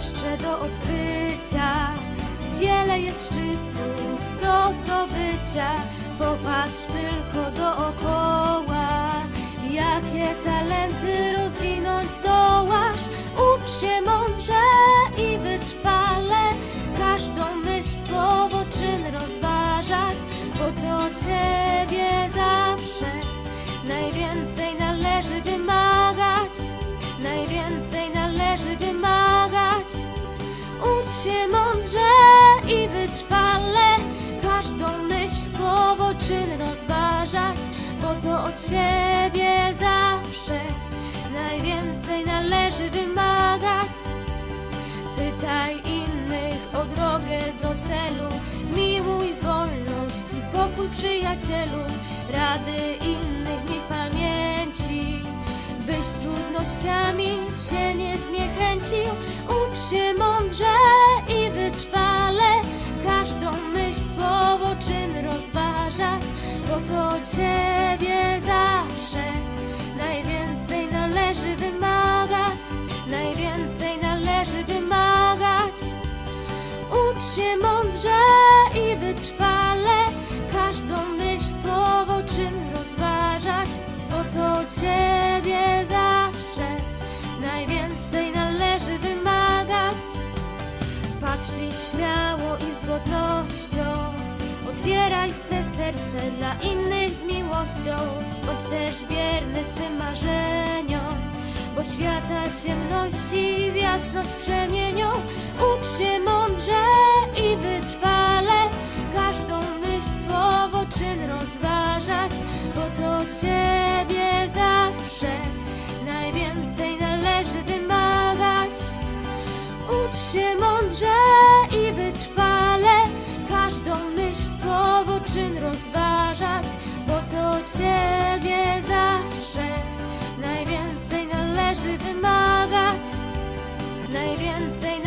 jeszcze do odkrycia. Wiele jest szczytów do zdobycia. Popatrz tylko dookoła. Jakie talenty rozwinąć zdołasz? Ucz się mądrze i wytrwale. Każdą myśl, słowo, czyn rozważać, bo to ciebie mądrze i wytrwale każdą myśl, słowo, czyn rozważać, bo to od ciebie zawsze najwięcej należy wymagać. Pytaj innych o drogę do celu, miłuj wolność i pokój przyjacielu, rady innych miej w pamięci, byś z trudnościami się nie zniechęcił. Ciebie zawsze najwięcej należy wymagać, najwięcej należy wymagać. Ucz się mądrze i wytrwale, każdą myśl, słowo, czyn rozważać, bo to ciebie zawsze najwięcej należy wymagać. Patrz dziś śmiało i z godnością, Otwieraj swe serce dla innych z miłością, bądź też wierny swym marzeniom, bo świata ciemności w jasność przemienią. Ucz się mądrze i wytrwale, każdą myśl, słowo, czyn rozważać, bo to Ciebie zawsze najwięcej należy wymagać. Ucz się mądrze. wymagać. Najwięcej